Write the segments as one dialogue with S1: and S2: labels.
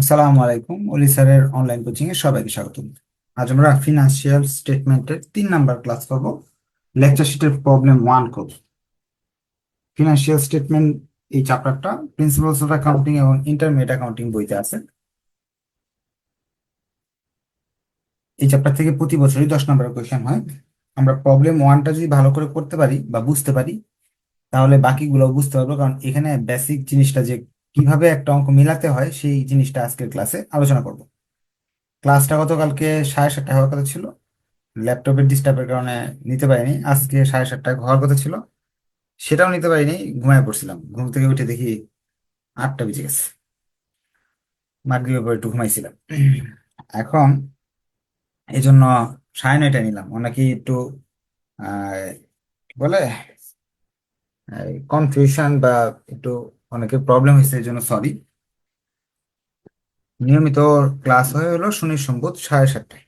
S1: আসসালামু আলাইকুম, অলি স্যারের অনলাইন কোচিং এ সবাইকে স্বাগত আজ আমরা ফিনান্সিয়াল স্টেটমেন্টের তিন নাম্বার ক্লাস করব। লেকচার শিটের প্রবলেম ওয়ান করব ফিনান্সিয়াল স্টেটমেন্ট এই চ্যাপ্টারটা প্রিন্সিপালস অফ অ্যাকাউন্টিং এবং ইন্টারমিডিয়েট অ্যাকাউন্টিং বইতে আছে। এই চ্যাপ্টার থেকে প্রতি বছরই দশ নম্বরের কোয়েশ্চেন হয়। আমরা প্রবলেম ওয়ানটা যদি ভালো করে করতে পারি বা বুঝতে পারি, তাহলে বাকিগুলো বুঝতে পারব। কারণ এখানে বেসিক জিনিসটা যে কীভাবে একটা অঙ্ক মিলাতে হয় সেই জিনিসটা আজকের ক্লাসে আলোচনা করব। ক্লাসটা গতকালকে সাড়ে সাতটা হওয়ার কথা ছিল। ল্যাপটপের ডিস্টার্বের কারণে নিতে পারিনি। আজকে সাড়ে সাতটায় হওয়ার কথা ছিল। সেটাও নিতে পারিনি, ঘুমায় পড়ছিলাম। ঘুম থেকে উঠে দেখি আটটা বেজে গেছে। মাগরিবের পর একটু ঘুমাইছিলাম। এখন এই জন্য সাড়ে নয়টা নিলাম। অনেকে একটু বলে কনফিউশন বা একটু অনেকের প্রবলেম হয়েছে এই জন্য সরি নিয়মিত ক্লাস হয়ে হলো শনি সম্পদ সাড়ে সাতটায়।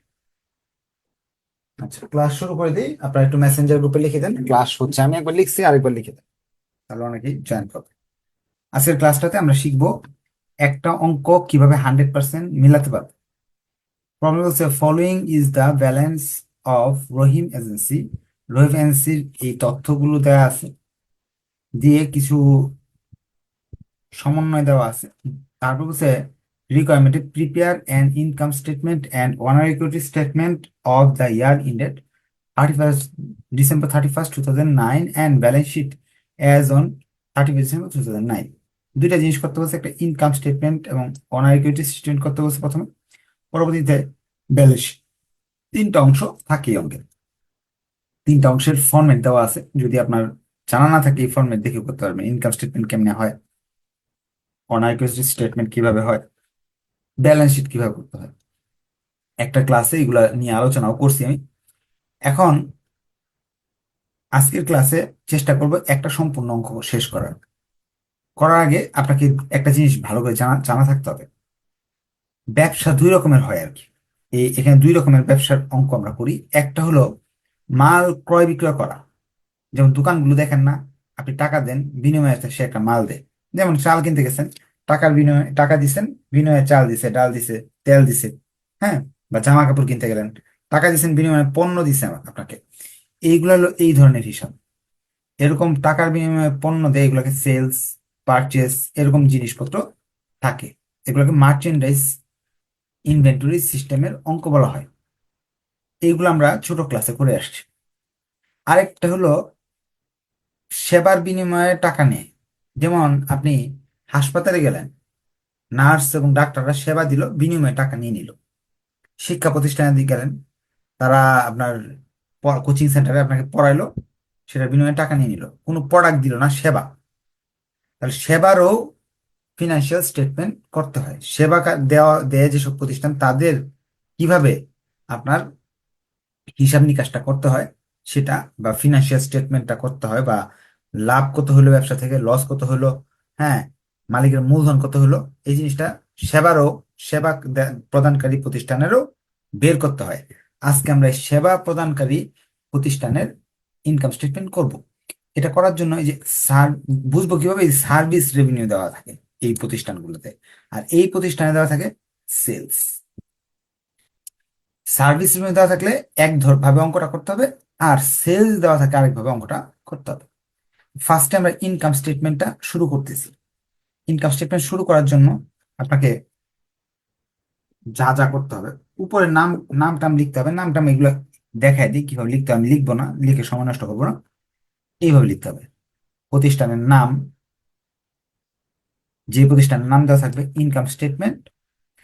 S1: আচ্ছা ক্লাস শুরু করে দিই। আপনারা একটু মেসেঞ্জার গ্রুপে লিখে দেন। ক্লাস হচ্ছে, আমি একবার লিখছি, আরেকবার লিখে দেন। তাহলে অনেকেই জয়েন করবে আজকের ক্লাসটাতে আমরা শিখব একটা অঙ্ক কীভাবে হান্ড্রেড পার্সেন্ট মিলাতে পারব। প্রবলেম হচ্ছে following is the balance of Rahim agency Rahim এজেন্সির এই তথ্যগুলো দেওয়া আছে। দিয়ে কিছু সমন্বয় দেওয়া আছে। তারপর হচ্ছে রিকোয়ারমেন্টে prepare an income statement and owner's equity statement of the year ended thirty first December thirty first two thousand nine and balance sheet as on thirty first December two thousand nine দুইটা জিনিস করতে বলছে, একটা income statement এবং owner's equity statement করতে বলছে প্রথমে। পরবর্তীতে ব্যালেন্স তিনটা অংশ থাকে অঙ্কের। তিনটা অংশের ফর্মেট দেওয়া আছে। যদি আপনার জানা না থাকে এই ফরম্যাট দেখে করতে পারবেন ইনকাম স্টেটমেন্ট কেমনে হয়। অনারিকুইটি স্টেটমেন্ট কীভাবে হয়? ব্যালেন্স শিট কীভাবে করতে হয়? একটা ক্লাসে এগুলা নিয়ে আলোচনাও করছি আমি। এখন আজকের ক্লাসে চেষ্টা করব একটা সম্পূর্ণ অঙ্ক শেষ করার। করার আগে আপনাকে একটা জিনিস ভালো করে জানা জানা থাকতে হবে। ব্যবসা দুই রকমের হয় আর কি। এই এখানে দুই রকমের ব্যবসার অঙ্ক আমরা করি। একটা হলো মাল ক্রয় বিক্রয় করা। যেমন দোকানগুলো দেখেন না, আপনি টাকা দেন, বিনিময়ে সে একটা মাল দেয়। যেমন চাল কিনতে গেছেন, টাকার বিনিময়ে, টাকা দিছেন, বিনিময়ে চাল দিছে, ডাল দিছে, তেল দিছে হ্যাঁ? বা জামা কাপড় কিনতে গেলেন, টাকা দিছেন, বিনিময়ে পণ্য দিছে আপনাকে। এইগুলো হলো এই ধরনের হিসাব। এরকম টাকার বিনিময়ে পণ্য দেয়, এগুলোকে সেলস, পারচেস, এরকম জিনিসপত্র থাকে। এগুলোকে মার্চেন্ডাইজ ইনভেন্টরি সিস্টেমের অঙ্ক বলা হয়। এইগুলো আমরা ছোট ক্লাসে করে আসছি। আরেকটা হলো, সেবার বিনিময়ে টাকা নেয়। যেমন আপনি হাসপাতালে গেলেন, নার্স এবং ডাক্তাররা সেবা দিল, বিনিময়ে টাকা নিয়ে নিল। শিক্ষা প্রতিষ্ঠানে দিয়ে গেলেন, তারা আপনার কোচিং সেন্টারে আপনাকে পড়াইলো, সেটা বিনিময়ে টাকা নিয়ে নিল। কোনো প্রোডাক্ট দিল না, সেবা। তাহলে সেবারও ফিনান্সিয়াল স্টেটমেন্ট করতে হয়। সেবা দেওয়া, দেয় যেসব প্রতিষ্ঠান, তাদের কীভাবে আপনার হিসাব নিকাশটা করতে হয়, সেটা বা ফিনান্সিয়াল স্টেটমেন্টটা করতে হয় বা লাভ কত হলো ব্যবসা থেকে লস কত হলো হ্যাঁ মালিকের মূলধন কত হলো, এই জিনিসটা সেবারও সেবা প্রদানকারী প্রতিষ্ঠানেরও বের করতে হয়। আজকে আমরা সেবা প্রদানকারী প্রতিষ্ঠানের ইনকাম স্টেটমেন্ট করব। এটা করার জন্য এই যে সার, বুঝব কীভাবে এই সার্ভিস রেভিনিউ দেওয়া থাকে এই প্রতিষ্ঠানগুলোতে। আর এই প্রতিষ্ঠানে দেওয়া থাকে সেলস সার্ভিস রেভিনিউ দেওয়া থাকলে এক ভাবে অঙ্কটা করতে হবে, আর সেলস দেওয়া থাকে আরেকভাবে অঙ্কটা করতে হবে। ফার্স্টে আমরা ইনকাম স্টেটমেন্টটা শুরু করতেছি। ইনকাম স্টেটমেন্ট শুরু করার জন্য আপনাকে যা যা করতে হবে, উপরে নাম নাম টাম লিখতে হবে। নাম টাম এগুলো দেখায় দিই, কীভাবে লিখতে হবে আমি লিখব না, লিখে সময় নষ্ট করব না। এইভাবে লিখতে হবে। প্রতিষ্ঠানের নাম, যে প্রতিষ্ঠানের নাম দেওয়া থাকবে income statement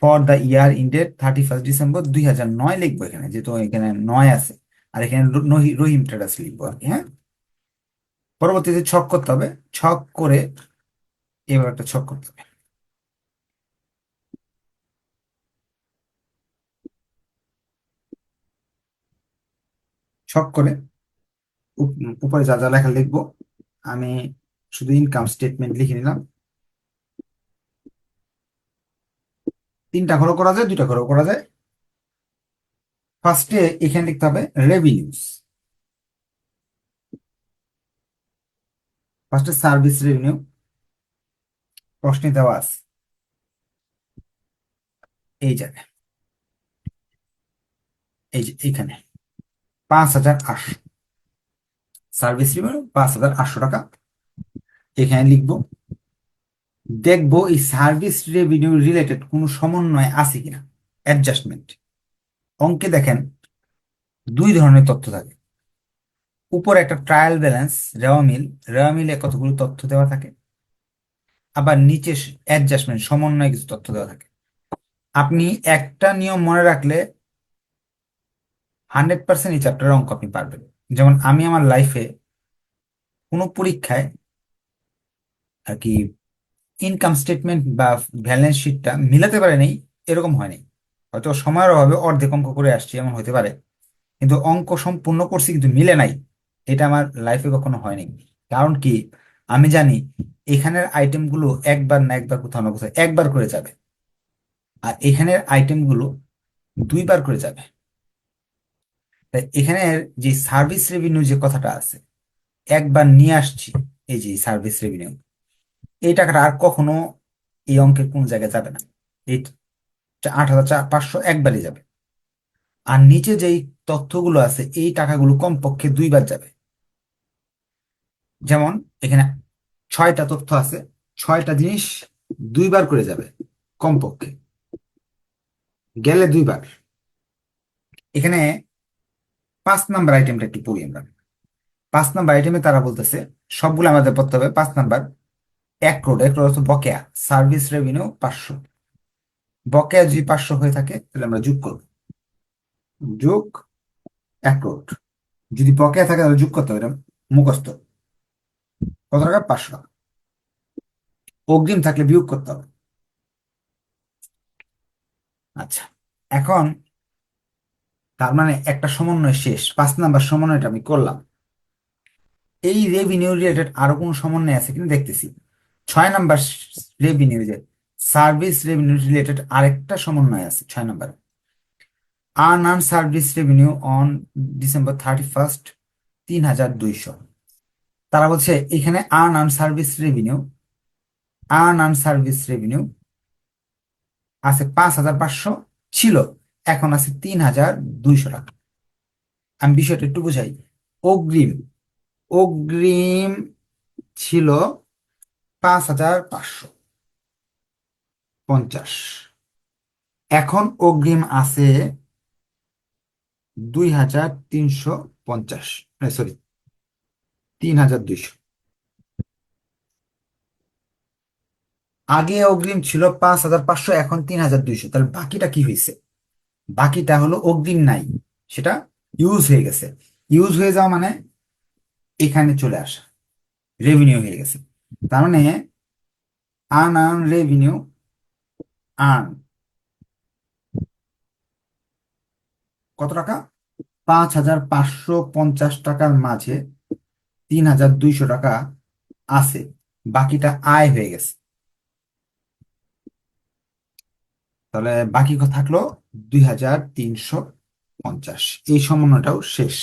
S1: for the year ended thirty first December দুই হাজার নয় লিখব এখানে, যেহেতু এখানে নয় আছে। আর এখানে রহিম ট্রেডার্স লিখব আর কি হ্যাঁ? পরবর্তীতে ছক করতে হবে। ছক করে এবার একটা ছক করতে হবে। ছক করে উপ- উপরে যা যা লেখা লিখব, আমি শুধু ইনকাম স্টেটমেন্ট লিখে নিলাম। তিনটা ঘরও করা যায়, দুইটা ঘরও করা যায়। ফার্স্টে এখানে লিখতে হবে রেভিনিউস ফার্স্টে সার্ভিস রেভিনিউ প্রশ্নে দেওয়া আছে। এই জায়গায় এই যে এইখানে। পাঁচ হাজার আটশো। সার্ভিস রেভিনিউ পাঁচ হাজার আটশো টাকা। এখানে লিখব, দেখব এই সার্ভিস রেভিনিউ রিলেটেড কোনো সমন্বয় আছে কিনা। অ্যাডজাস্টমেন্ট অঙ্কে দেখেন, দুই ধরনের তথ্য থাকে। উপরে একটা ট্রায়াল ব্যালেন্স রেওয়া মিল রেওয়া মিলে কতগুলো তথ্য দেওয়া থাকে? আবার নিচে অ্যাডজাস্টমেন্ট সমন্বয়ে কিছু তথ্য দেওয়া থাকে। আপনি একটা নিয়ম মনে রাখলে হান্ড্রেড পার্সেন্ট এই চ্যাপ্টারের অঙ্ক আপনি পারবেন। যেমন আমি আমার লাইফে কোনো পরীক্ষায় আর কি ইনকাম স্টেটমেন্ট বা ব্যালেন্স শিটটা মিলাতে পারে নাই, এরকম হয়নি হয়তো সময়ের অভাবে অর্ধেক অঙ্ক করে আসছি, এমন হতে পারে। কিন্তু অঙ্ক সম্পূর্ণ করছি কিন্তু মিলে নাই। এটা আমার লাইফে কখনো হয়নি। কারণ কি? আমি জানি এখানের আইটেমগুলো একবার না একবার কোথাও না কোথাও একবার করে যাবে। আর এখানের আইটেমগুলো দুইবার করে যাবে। তাই এখানের যে সার্ভিস রেভিনিউ যে কথাটা আছে, একবার নিয়ে আসছি এই যে সার্ভিস রেভিনিউ এই টাকাটা আর কখনো এই অঙ্কের কোন জায়গায় যাবে না। এই আট হাজার চার পাঁচশো একবারই যাবে। আর নিচে যেই তথ্যগুলো আছে, এই টাকাগুলো কমপক্ষে দুইবার যাবে। যেমন এখানে ছয়টা তথ্য আছে, ছয়টা জিনিস দুইবার করে যাবে কমপক্ষে। গেলে দুইবার। এখানে পাঁচ নাম্বার আইটেমটা একটু পড়ি আমরা। পাঁচ নাম্বার আইটেমে তারা বলতেছে, সবগুলো আমাদের পড়তে হবে পাঁচ নাম্বার। এক ক্রোড এক ক্রোড বকেয়া সার্ভিস রেভিনিউ পাঁচশো। বকেয়া যদি পাঁচশো হয়ে থাকে, তাহলে আমরা যোগ করব। যোগ এক ক্রোড যদি বকেয়া থাকে, তাহলে যোগ করতে হবে, এটা মুখস্থ। কত টাকা? পাঁচশো টাকা। অগ্রিম থাকলে বিয়োগ করতে হবে। আচ্ছা এখন তার মানে একটা সমন্বয় শেষ। পাঁচ নাম্বার সমন্বয়টা আমি করলাম। এই রেভিনিউ রিলেটেড আরও কোনো সমন্বয় আছে কিনা দেখতেছি। ছয় নাম্বার রেভিনিউ যে সার্ভিস রেভিনিউ রিলেটেড আরেকটা সমন্বয় আছে ছয় number. Earn an service revenue on December thirty first তিন হাজার দুইশো। তারা বলছে, এখানে earn an service revenue earn an service revenue আছে পাঁচ হাজার পাঁচশো, ছিল এখন আছে তিন হাজার দুইশো টাকা। আমি বিষয়টা একটু বুঝাই। অগ্রিম অগ্রিম ছিল পাঁচ হাজার পাঁচশো পঞ্চাশ। এখন অগ্রিম আছে দুই হাজার তিনশো পঞ্চাশ সরি তিন হাজার দুইশো। আগে অগ্রিম ছিল পাঁচ হাজার পাঁচশো, এখন তিন হাজার দুইশো। তাহলে বাকিটা কি হয়েছে? বাকিটা হলো অগ্রিম নাই, সেটা ইউজ হয়ে গেছে। ইউজ হয়ে যাওয়া মানে এখানে চলে আসা রেভিনিউ হয়ে গেছে। তার মানে আর্ন আর্ন রেভিনিউ আর্ন কত টাকা? পাঁচ হাজার পাঁচশো পঞ্চাশ টাকার মাঝে তিন হাজার দুইশো টাকা আছে। বাকিটা আয় হয়ে গেছে। তাহলে বাকি থাকল দুই হাজার তিনশো পঞ্চাশ। এই সমন্বয়টাও শেষ।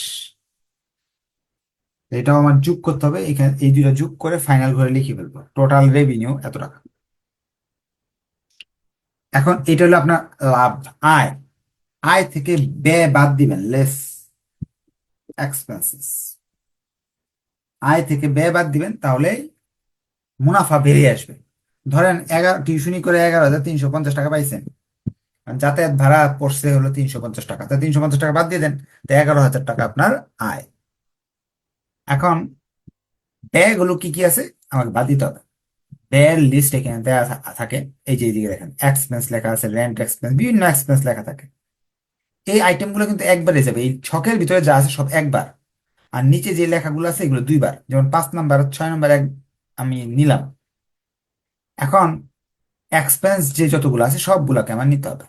S1: এটাও আমার যোগ করতে হবে। এখানে এই দুইটা যোগ করে ফাইনাল করে লিখে ফেলব। টোটাল রেভিনিউ এত টাকা। এখন এটা হলো আপনার লাভ, আয়। আয় থেকে ব্যয় বাদ দিবেন লেস এক্সপেন্সেস আয় থেকে ব্যয় বাদ দিবেন, তাহলে মুনাফা বেরিয়ে আসবে। ধরেন এগারো, টিউশনি করে এগারো হাজার তিনশো পঞ্চাশ টাকা পাইছেন। যাতায়াত ভাড়া পড়ছে হলো তিনশো পঞ্চাশ টাকা। তা তিনশো পঞ্চাশ টাকা বাদ দিয়ে দেন, তো এগারো হাজার টাকা আপনার আয়। এখন ব্যয়গুলো কি কি আছে? আমাকে বাদ দিতে হবে। ব্যয়ের লিস্ট এখানে দেওয়া থাকে। এই যে এইদিকে দেখেন এক্সপেন্স লেখা আছে রেন্ট এক্সপেন্স বিভিন্ন এক্সপেন্স লেখা থাকে। এই আইটেমগুলো কিন্তু একবারে যাবে। এই ছকের ভিতরে যা আছে সব একবার। আর নিচে যে লেখাগুলো আছে এগুলো দুইবার। যেমন পাঁচ নাম্বার ছয় নাম্বার এক আমি নিলাম। এখন এক্সপেন্স যে যতগুলো আছে সবগুলোকে আমার নিতে হবে।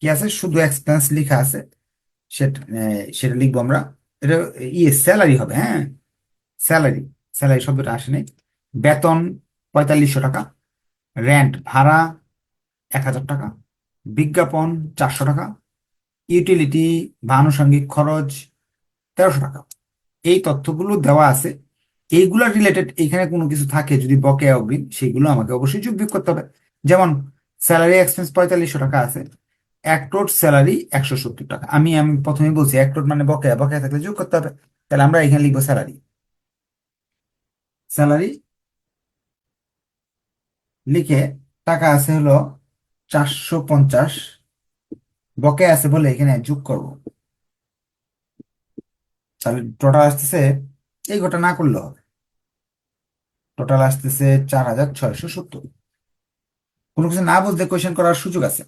S1: কি আছে? শুধু এক্সপেন্স লেখা আছে। সেটা সেটা লিখব আমরা। এটা ইয়ে স্যালারি হবে হ্যাঁ? স্যালারি স্যালারি শব্দটা আসে বেতন পঁয়তাল্লিশশো টাকা। রেন্ট ভাড়া এক হাজার টাকা। বিজ্ঞাপন চারশো টাকা। ইউটিলিটি বা আনুষঙ্গিক খরচ তেরোশো টাকা। এই তথ্যগুলো দেওয়া আছে। এইগুলা রিলেটেড এখানে কোনো কিছু থাকে যদি বকেয়া অগ্রিম, সেগুলো আমাকে অবশ্যই যোগ করতে হবে। যেমন স্যালারি এক্সপেন্স পঁয়তাল্লিশশো টাকা আছে, এক রোড স্যালারি একশো সত্তর টাকা। আমি আমি প্রথমে বলছি, এক রোড মানে বকেয়া বকেয়া থাকলে যোগ করতে হবে। তাহলে আমরা এখানে লিখব স্যালারি স্যালারি লিখে টাকা আছে হলো চারশো পঞ্চাশ, বকেয়া আছে বলে এখানে যোগ করব। তাহলে টোটাল আসতেছে, এই ঘটা না করলেও হবে। টোটাল আসতেছে চার হাজার ছয়শো সত্তর। কোনো কিছু না বুঝলে কোয়েশ্চেন করার সুযোগ আছে।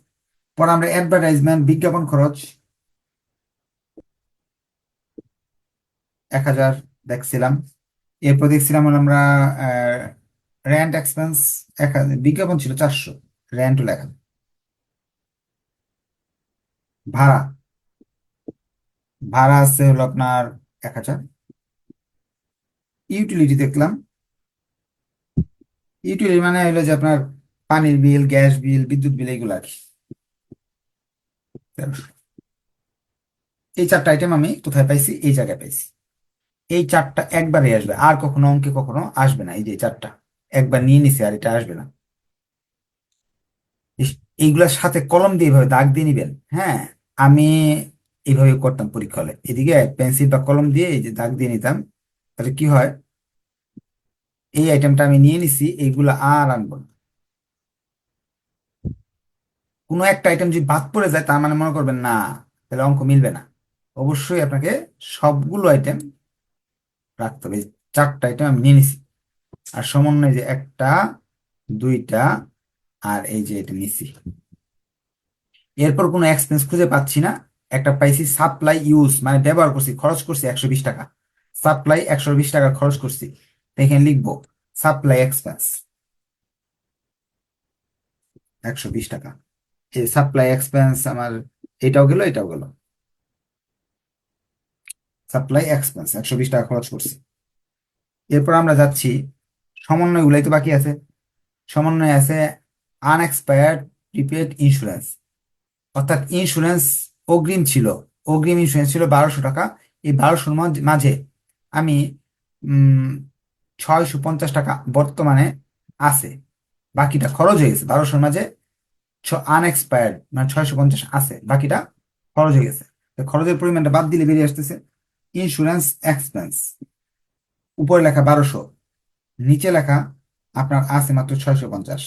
S1: পরে আমরা অ্যাডভার্টাইজমেন্ট বিজ্ঞাপন খরচ এক হাজার দেখছিলাম। এরপর দেখছিলাম আমরা র্যান্ট এক্সপেন্স এক হাজার, বিজ্ঞাপন ছিল চারশো র্যান্টও লেখা। ভাড়া। ভাড়া আছে হলো আপনার এক হাজার। ইউটিলিটি দেখলাম। ইউটিলিটি মানে হলো যে আপনার পানির বিল, গ্যাস বিল, বিদ্যুৎ বিল, এগুলো আর কি। এই চারটা আইটেম আমি কোথায় পাইছি? এই জায়গায় পাইছি। এই চারটা একবারে আসবে, আর কখনো অঙ্কে কখনো আসবে না। এই যে চারটা, একবার নিয়ে নিছে আর এটা আসবে না। এইগুলার সাথে কলম দিয়ে এভাবে দাগ দিয়ে নিবেন। হ্যাঁ আমি এইভাবে করতাম পরীক্ষা হলে। এদিকে পেন্সিল বা কলম দিয়ে এই যে দাগ দিয়ে নিতাম, তাহলে কি হয়? এই আইটেমটা আমি নিয়ে নিছি, এইগুলা আর আনব না। কোনো একটা আইটেম যদি বাদ পড়ে যায়, তার মানে মনে করবেন, না, তাহলে অঙ্ক মিলবে না। অবশ্যই আপনাকে সবগুলো আইটেম রাখতে হবে। চারটা আইটেম আমি নিয়ে নিছি। আর সমন্বয় যে একটা, দুইটা, আর এই যে এটা নিছি। এরপর কোনো এক্সপেন্স খুঁজে পাচ্ছি না। একটা পাইছি সাপ্লাই ইউজ মানে ব্যবহার করছি, খরচ করছি একশো বিশ টাকা। সাপ্লাই একশো বিশ টাকা খরচ করছি। এখানে লিখব সাপ্লাই এক্সপেন্স একশো বিশ টাকা। এই সাপ্লাই এক্সপেন্স আমার এটাও গেল এটাও গেল। সাপ্লাই এক্সপেন্স একশো বিশ টাকা খরচ করছি। এরপর আমরা যাচ্ছি সমন্বয় গুলাই তো বাকি আছে। সমন্বয় আছে আনএক্সপায়ার্ড প্রিপেড ইন্স্যুরেন্স অর্থাৎ ইন্স্যুরেন্স অগ্রিম ছিল, অগ্রিম ইন্স্যুরেন্স ছিল বারোশো টাকা। এই বারোশোর মাঝে আমি ছয়শো পঞ্চাশ টাকা বর্তমানে আছে। বাকিটা খরচ হয়ে গেছে। বারোশোর মাঝে আনএক্সপায়ার্ড মানে ছয়শো পঞ্চাশ আছে। বাকিটা খরচ হয়ে গেছে। খরচের পরিমাণটা বাদ দিলে বেরিয়ে আসতেছে ইন্স্যুরেন্স এক্সপেন্স উপরে লেখা বারোশো, নিচে লেখা আপনার আছে মাত্র ছয়শো পঞ্চাশ।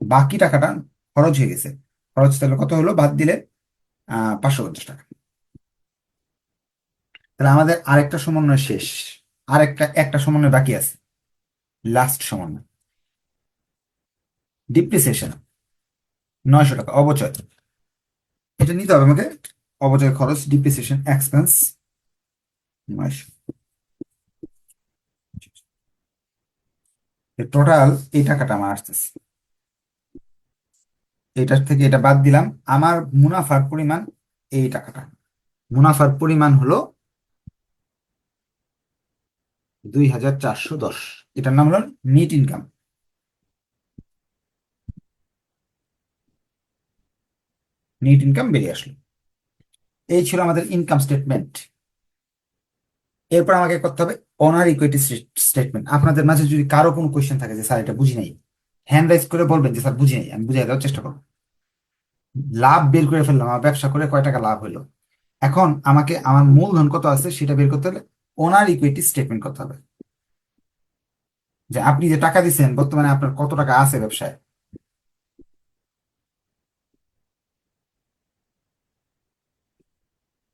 S1: বাকি টাকাটা খরচ হয়ে গেছে। খরচ তাহলে কত হলো? বাদ দিলে পাঁচশো পঞ্চাশ টাকা। তাহলে আমাদের আরেকটা সমন্বয় শেষ। আরেকটা, একটা সমন্বয় বাকি আছে। লাস্ট সমন্বয়। ডিপ্রিসিয়েশন নয়শো টাকা, অবচয়। এটা নিতে হবে আমাকে। অবচয় খরচ ডিপ্রিসিয়েশন এক্সপেন্স নয়শো। টোটাল এই টাকাটা আমার আসতেছে। এটার থেকে এটা বাদ দিলাম। আমার মুনাফার পরিমাণ এই টাকাটা। মুনাফার পরিমাণ হলো দুই হাজার চারশো দশ। এটার নাম হলো নেট ইনকাম নেট ইনকাম বেরিয়ে আসলো। এই ছিল আমাদের ইনকাম স্টেটমেন্ট এরপর আমাকে করতে হবে অনার ইকুইটি স্টেটমেন্ট আপনাদের মাঝে যদি কারও কোনো কোয়েশ্চেন থাকে যে, স্যার, এটা বুঝি নাই। হ্যান্ড রাইজ করে বলবেন যে, স্যার বুঝি নাই, আমি বুঝিয়ে দেওয়ার চেষ্টা করব। লাভ বের করে ফেললাম, আমার ব্যবসা করে কয় টাকা লাভ হলো এখন আমাকে, আমার মূলধন কত আছে সেটা বের করতে হলে ওনার ইকুইটি স্টেটমেন্ট করতে হবে। যে, আপনি যে টাকা দিচ্ছেন বর্তমানে আপনার কত টাকা আছে ব্যবসায়?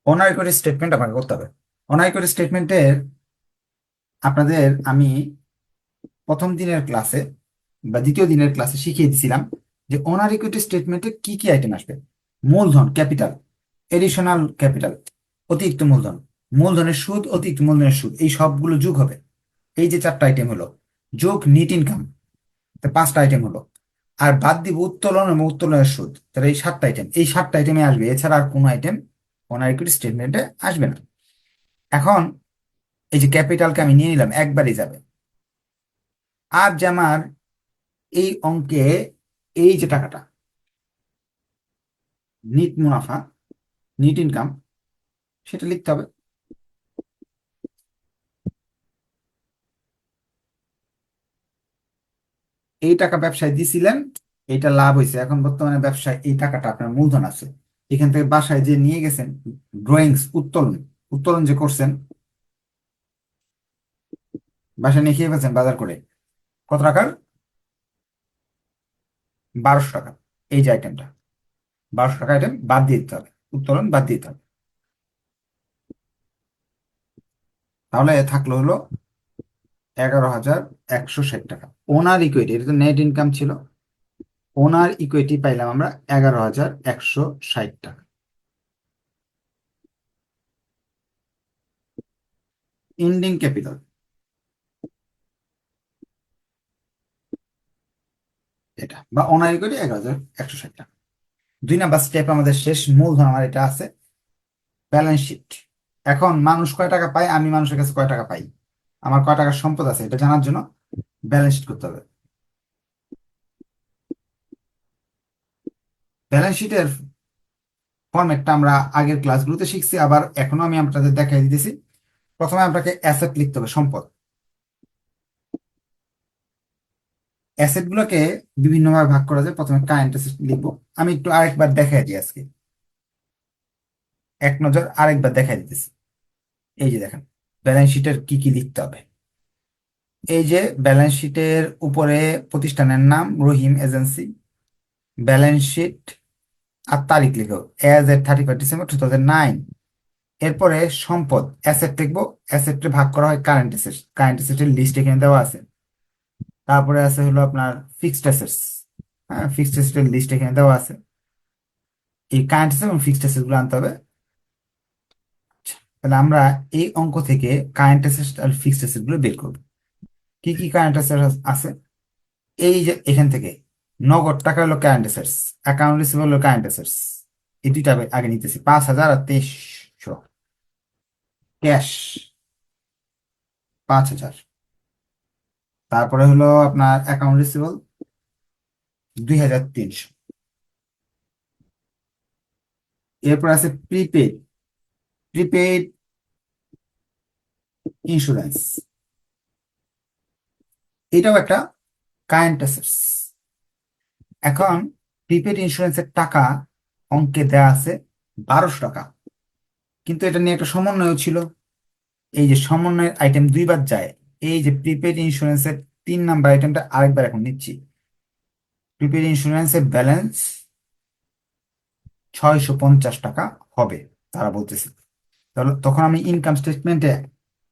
S1: ওনার ইকুইটি স্টেটমেন্ট আমাকে করতে হবে। ওনার ইকুইটি স্টেটমেন্টের আপনাদের, আমি প্রথম দিনের ক্লাসে বা দ্বিতীয় দিনের ক্লাসে শিখিয়ে দিছিলাম যে ওনার ইকুইটি স্টেটমেন্টে কি কি আইটেম আসবে? মূলধন ক্যাপিটাল এডিশনাল ক্যাপিটাল অতিরিক্ত মূলধন। মূলধনের সুদ, অতিরিক্ত মূলধনের সুদ, এই সবগুলো যোগ হবে। এই যে চারটা আইটেম হলো, যোগ নিট ইনকাম পাঁচটা আইটেম হলো। আর বাদ দিব উত্তোলন এবং উত্তোলনের সুদ, তাহলে এই সাতটা আইটেম এই সাতটা আইটেমে আসবে, এছাড়া আর কোনো আইটেম ওনার ইকুইটি স্টেটমেন্টে আসবে না। এখন এই যে ক্যাপিটালকে আমি নিয়ে নিলাম, একবারই যাবে। আর যে আমার এই অঙ্কে এই যে টাকাটা নিট মুনাফা নিট ইনকাম সেটা লিখতে হবে। এই টাকা ব্যবসায় দিছিলেন, এটা লাভ হয়েছে। এখন বর্তমানে ব্যবসায় এই টাকাটা আপনার মূলধন আছে। এখান থেকে বাসায় যে নিয়ে গেছেন ড্রয়িংস উত্তোলন উত্তোলন যে করছেন, বাসায় নিয়ে খেয়ে ফেলছেন বাজার করে। কত টাকার? বারোশো টাকা। এই যে আইটেমটা বারোশো টাকা আইটেম বাদ দিয়ে দিতে হবে। উত্তোলন বাদ দিতে হবে। তাহলে থাকল হলো এগারো হাজার একশো ষাট টাকা। ওনার ইকুইটি এটা তো নেট ইনকাম ছিল। ওনার ইকুইটি পাইলাম আমরা এগারো হাজার একশো ষাট টাকা। ইন্ডিং ক্যাপিটাল এটা বা ওনার ইকুইটি এগারো হাজার একশো ষাট টাকা। দুই নাম্বার স্টেপ আমাদের শেষ, মূলধন আমার এটা আছে ব্যালেন্স শিট এখন মানুষ কয় টাকা পায়? আমি মানুষের কাছে কয় টাকা পাই? আমার কয় টাকার সম্পদ আছে? এটা জানার জন্য ব্যালেন্স শিট করতে হবে। ব্যালেন্স শিটের ফরম্যাটটা আমরা আগের ক্লাসগুলোতে শিখছি, আবার এখনও আমি আপনাদের দেখাই দিতেছি। প্রথমে আপনাকে অ্যাসেট লিখতে হবে, সম্পদ। অ্যাসেট গুলোকে বিভিন্ন ভাবে ভাগ করা যায়। প্রথমে কারেন্ট অ্যাসেট লিখব। আমি একটু আরেকবার দেখাই দিই আজকে। এক নজর আরেকবার দেখাই দিতেছি। এই যে দেখেন ব্যালেন্স শিটের কি কি লিখতে হবে? এই যে ব্যালেন্স শিটের উপরে প্রতিষ্ঠানের নাম রহিম এজেন্সি ব্যালেন্স শিট আর তারিখ লিখো। As at thirty five December two thousand nine এরপরে সম্পদ অ্যাসেট লিখব। অ্যাসেটে ভাগ করা হয় কারেন্ট অ্যাসেট কারেন্ট অ্যাসেটের লিস্ট এখানে দেওয়া আছে। তারপরে আছে হলো আপনার ফিক্সড অ্যাসেটস হ্যাঁ ফিক্সড অ্যাসেটের লিস্ট এখানে দেওয়া আছে। এই কারেন্ট অ্যাসেট এবং ফিক্সড অ্যাসেটগুলো আনতে হবে। তাহলে আমরা এই অঙ্ক থেকে কারেন্ট অ্যাসেট আর ফিক্সড অ্যাসেটগুলো বের করব। কি কি কারেন্ট অ্যাসেট আছে? এই যে এখান থেকে নগদ টাকা হলো কারেন্ট অ্যাসেটস অ্যাকাউন্ট রিসিভেবল হলো কারেন্ট অ্যাসেটস এই দুইটা আগে নিতেছি, পাঁচ হাজার আর তেইশশো। ক্যাশ পাঁচ হাজার। তারপরে হলো আপনার অ্যাকাউন্ট রিসিভেবল দুই হাজার তিনশো। এরপর আছে প্রিপেড প্রিপেড ইন্স্যুরেন্স এটাও একটা কারেন্ট অ্যাসেটস এখন প্রিপেড ইন্স্যুরেন্সের টাকা অঙ্কে দেয়া আছে বারোশো টাকা। কিন্তু এটা নিয়ে একটা সমন্বয় ছিল। এই যে সমন্বয়ের আইটেম দুইবার যায় এই যে প্রিপেড ইন্স্যুরেন্সের তিন নাম্বার আইটেমটা আরেকবার এখন নিচ্ছি। প্রিপেড ইন্স্যুরেন্সের ব্যালেন্স ছয়শো পঞ্চাশ টাকা হবে, তারা বলতেছে। তাহলে তখন আমি ইনকাম স্টেটমেন্টে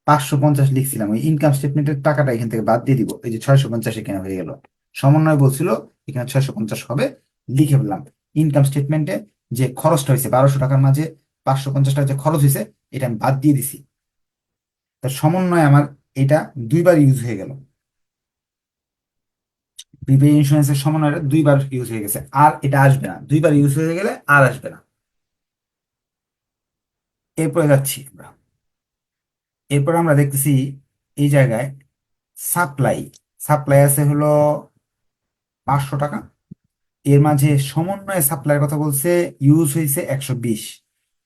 S1: পাঁচশো পঞ্চাশ লিখছিলাম, ওই ইনকাম স্টেটমেন্টের টাকাটা এখান থেকে বাদ দিয়ে দিব, এই যে ছয়শো পঞ্চাশ এখানে হয়ে গেল। সমন্বয় বলছিল এখানে ছয়শো পঞ্চাশ হবে, লিখে ফেললাম। ইনকাম স্টেটমেন্টে যে খরচটা হয়েছে বারোশো টাকার মাঝে পাঁচশো পঞ্চাশ টাকা যে খরচ হয়েছে, এটা আমি বাদ দিয়ে দিছি। তার সমন্বয় আমার এটা দুইবার ইউজ হয়ে গেল। প্রিপেড ইন্স্যুরেন্সের সমন্বয়টা দুইবার ইউজ হয়ে গেছে। আর এটা আসবে না। দুইবার ইউজ হয়ে গেলে আর আসবে না। এরপরে যাচ্ছি আমরা। এরপর আমরা দেখতেছি এই জায়গায় সাপ্লাই সাপ্লাই আছে হলো পাঁচশো টাকা। এর মাঝে সমন্বয় সাপ্লাইয়ের কথা বলছে ইউজ হয়েছে একশো বিশ।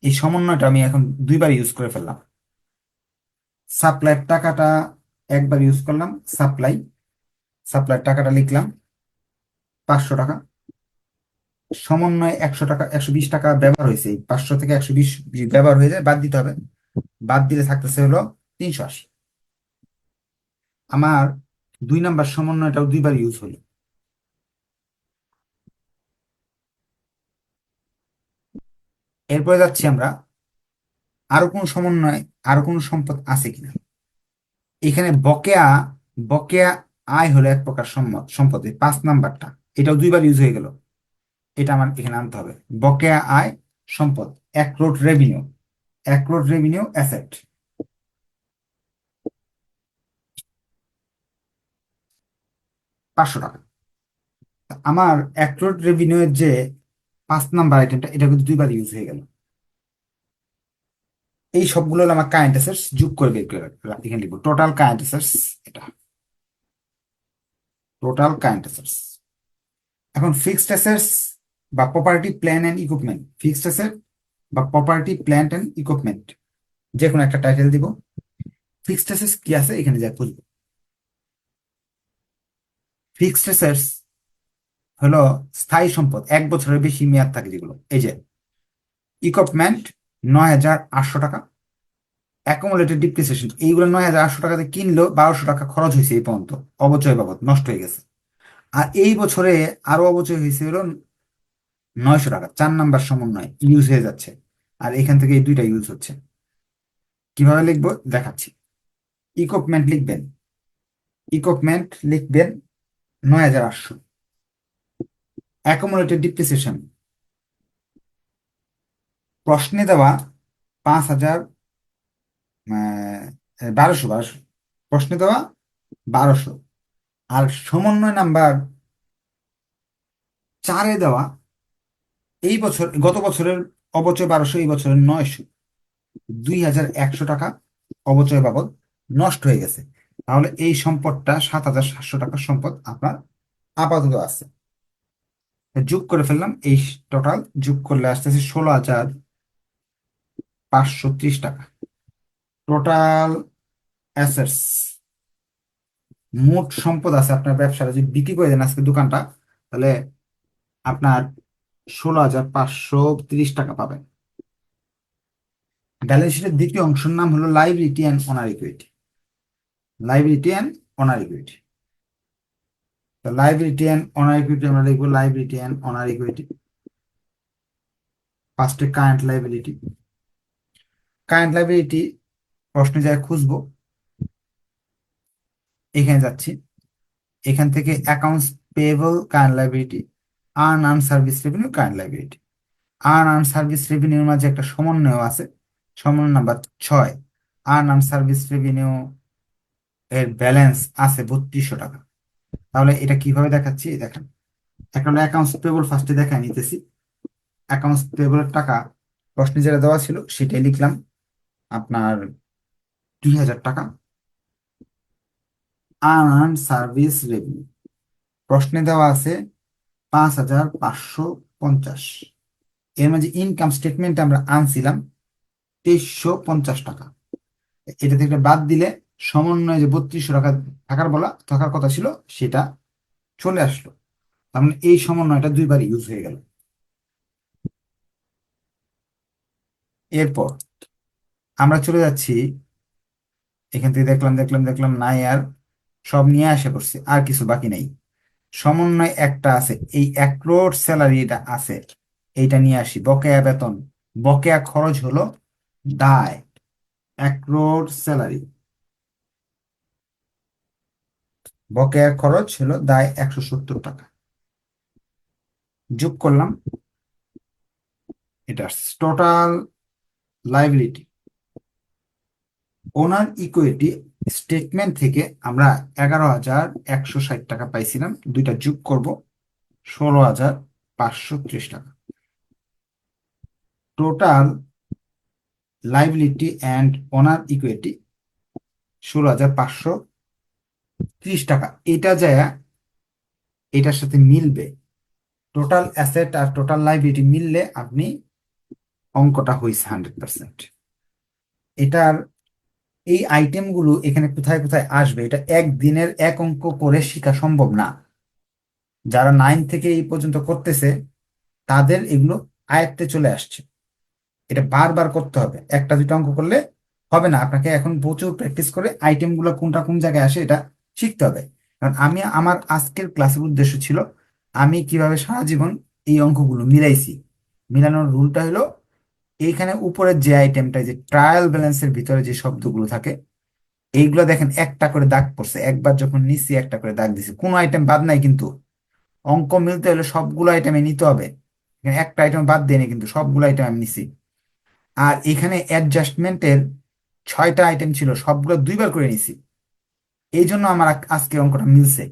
S1: এই সমন্বয়টা আমি এখন দুইবার ইউজ করে ফেললাম। সাপ্লাইয়ের টাকাটা একবার ইউজ করলাম সাপ্লাই সাপ্লাইয়ের টাকাটা লিখলাম, পাঁচশো টাকা। সমন্বয় একশো টাকা, একশো বিশ টাকা ব্যবহার হয়েছে। পাঁচশো থেকে একশো বিশ ব্যবহার হয়ে যায়, বাদ দিতে হবে। বাদ দিলে থাকতেছে হলো তিনশো আশি। আমার দুই নাম্বার সমন্বয়টাও দুইবার ইউজ হলো। এরপরে যাচ্ছি আমরা আরও কোন সমন্বয়, আরও কোন সম্পদ আছে কিনা? এখানে বকেয়া বকেয়া আয় হলো এক প্রকার সম্পদ সম্পদ এই পাঁচ নাম্বারটা। এটাও দুইবার ইউজ হয়ে গেল। এটা আমার এখানে আনতে হবে। বকেয়া আয়, সম্পদ, accrued revenue accrued revenue asset পাঁচশো টাকা। আমার এক রোড রেভিনিউ এর যে পাঁচ নাম্বার আইটেমটা এটা কিন্তু দুইবার ইউজ হয়ে গেল। এই সবগুলো হলো আমার কারেন্ট অ্যাসেটস যোগ করে বের করে এখানে লিখব টোটাল কারেন্ট অ্যাসেটস এটা। টোটাল কারেন্ট অ্যাসেটস এখন ফিক্সড অ্যাসেটস বা property plan and equipment fixed asset বা প্রপার্টি প্ল্যান্ট অ্যান্ড ইকুইপমেন্ট যে কোনো একটা টাইটেল দিব। ফিক্সড অ্যাসেটস কি আছে? এখানে যা খুঁজবো। ফিক্সড অ্যাসেটস হলো স্থায়ী সম্পদ। এক বছরের বেশি মেয়াদ থাকে যেগুলো। এই যে ইকুইপমেন্ট নয় হাজার আটশো টাকা। অ্যাকোমোলেটেড ডিপ্রিসিয়েশন এইগুলো নয় হাজার আটশো টাকাতে কিনলেও বারোশো টাকা খরচ হয়েছে এই পর্যন্ত। অবচয় বাবদ, নষ্ট হয়ে গেছে। আর এই বছরে আরও অবচয় হয়েছে হলো নয়শো টাকা, চার নাম্বার সমন্বয় ইউজ হয়ে যাচ্ছে। আর এখান থেকে এই দুইটা ইউজ হচ্ছে। কীভাবে লিখব? দেখাচ্ছি। ইকুইপমেন্ট লিখবেন। ইকুইপমেন্ট লিখবেন নয় হাজার আটশো। অ্যাকোমোলেটেড ডিপ্রিসিয়েশন প্রশ্নে দেওয়া পাঁচ হাজার বারোশো বারোশো। প্রশ্নে দেওয়া বারোশো। আর সমন্বয় নাম্বার চারে দেওয়া এই বছর, গত বছরের অবচয় বারোশো, এই বছরের নয়শো। দুই হাজার একশো টাকা অবচয় বাবদ নষ্ট হয়ে গেছে। তাহলে এই সম্পদটা সাত হাজার সাতশো টাকার সম্পদ আপনার আপাতত আছে। যোগ করে ফেললাম, এই টোটাল যোগ করলে আসতেছে ষোলো হাজার পাঁচশো ত্রিশ টাকা। টোটাল অ্যাসেটস মোট সম্পদ আছে আপনার ব্যবসাটা যদি বিক্রি করে দেন আজকে দোকানটা, তাহলে আপনার ষোলো হাজার পাঁচশো তিরিশ টাকা পাবেন। ব্যালেন্স শিটের দ্বিতীয় অংশের নাম হলো liability and owner equity liability and owner equity liability and owner equity আমরা লিখব লাইবিলিটি অ্যান্ড অনার ইকুইটি ফার্স্টে কারেন্ট লাইবিলিটি কারেন্ট লাইবিলিটি প্রশ্নে যায় খুঁজবো, এখানে যাচ্ছি। এখান থেকে accounts payable current liability earn earn service revenue current liability earn earn service রেভিনিউর মাঝে একটা সমন্বয় আছে, সমন্বয় নাম্বার ছয়। আর্ন আর্ন সার্ভিস রেভিনিউ এর ব্যালেন্স আছে বত্রিশশো টাকা। তাহলে এটা কীভাবে দেখাচ্ছি? দেখেন, এখন অ্যাকাউন্টস পেবল ফার্স্টে দেখায় নিতেছি। অ্যাকাউন্টস পেবলের টাকা প্রশ্নে যেটা দেওয়া ছিল, সেটাই লিখলাম। আপনার দুই হাজার টাকা। আর্ন সার্ভিস রেভিনিউ প্রশ্নে দেওয়া আছে পাঁচ হাজার পাঁচশো পঞ্চাশ। এর মাঝে ইনকাম স্টেটমেন্ট আমরা আনছিলাম তেইশশো পঞ্চাশ টাকা। এটা থেকে বাদ দিলে সমন্বয় যে বত্রিশশো টাকা থাকার বলা থাকার কথা ছিল, সেটা চলে আসলো। তার মানে এই সমন্বয়টা দুইবার ইউজ হয়ে গেল। এরপর আমরা চলে যাচ্ছি। এখান থেকে দেখলাম দেখলাম দেখলাম নাই আর সব নিয়ে আসে পড়ছে আর কিছু বাকি নাই। সমন্বয় একটা আছে, এই অ্যাক্রোড স্যালারি এটা আছে, এইটা নিয়ে আসি। বকেয়া বেতন, বকেয়া খরচ হলো দায় অ্যাক্রোড স্যালারি বকেয়া খরচ হলো দায় একশো সত্তর টাকা। যোগ করলাম এটা total liability owner equity statement থেকে আমরা এগারো হাজার একশো ষাট টাকা পাইছিলাম। দুইটা যোগ করব, ষোলো হাজার পাঁচশো ত্রিশ টাকা। Total liability and owner equity ষোলো হাজার পাঁচশো ত্রিশ টাকা। এটা যায়, এটার সাথে মিলবে। টোটাল অ্যাসেট আর টোটাল লাইবিলিটি মিললে আপনি অঙ্কটা হয়েছে হান্ড্রেড পার্সেন্ট এটার এই আইটেমগুলো এখানে কোথায় কোথায় আসবে? এটা একদিনের এক অঙ্ক করে শেখা সম্ভব না। যারা নাইন থেকে এই পর্যন্ত করতেছে, তাদের এগুলো আয়ত্তে চলে আসছে। এটা বারবার করতে হবে। একটা দুটো অঙ্ক করলে হবে না। আপনাকে এখন প্রচুর প্র্যাকটিস করে আইটেমগুলো কোনটা কোন জায়গায় আসে এটা শিখতে হবে। কারণ আমি, আমার আজকের ক্লাসের উদ্দেশ্য ছিল, আমি কীভাবে সারা জীবন এই অঙ্কগুলো মিলাইছি। মিলানোর রুলটা হলো এইখানে উপরের যে আইটেমটা যে ট্রায়াল ব্যালেন্সের ভিতরে যে শব্দগুলো থাকে, এইগুলো দেখেন একটা করে দাগ পড়ছে। একবার যখন নিচ্ছি একটা করে দাগ দিছি। কোনো আইটেম বাদ নাই কিন্তু। অঙ্ক মিলতে হলে সবগুলো আইটেমে নিতে হবে। এখানে একটা আইটেম বাদ দেয়নি কিন্তু সবগুলো আইটেম আমি নিছি। আর এখানে অ্যাডজাস্টমেন্টের ছয়টা আইটেম ছিল, সবগুলো দুইবার করে নিছি। এই জন্য আমার আজকে অঙ্কটা মিলছে।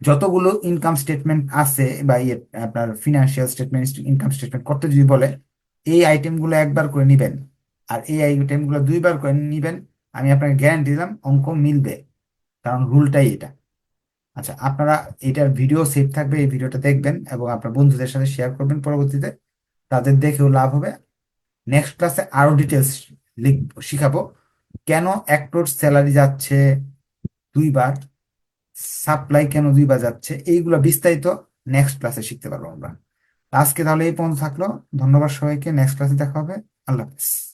S1: যতগুলো ইনকাম স্টেটমেন্ট আছে বা ইয়ে আপনার ফিনান্সিয়াল স্টেটমেন্ট ইনকাম স্টেটমেন্ট করতে যদি বলে এই আইটেমগুলো একবার করে নিবেন। আর এই আইটেমগুলো দুইবার করে নিবেন, আমি আপনাকে গ্যারান্টি দিলাম, অঙ্ক মিলবে। কারণ রুলটাই এটা। আচ্ছা আপনারা এটার ভিডিও সেভ থাকবে, এই ভিডিওটা দেখবেন এবং আপনার বন্ধুদের সাথে শেয়ার করবেন পরবর্তীতে। তাদের দেখেও লাভ হবে। নেক্সট ক্লাসে আরও ডিটেলস লিখব শিখাবো। কেন এক ক্রোড স্যালারি যাচ্ছে দুইবার? সাপ্লাই কেন দুইবার যাচ্ছে? এইগুলো বিস্তারিত নেক্সট ক্লাসে শিখতে পারব আমরা। আজকে তাহলে এই পর্যন্ত থাকল। ধন্যবাদ সবাইকে। নেক্সট ক্লাসে দেখা হবে। আল্লাহ হাফিজ।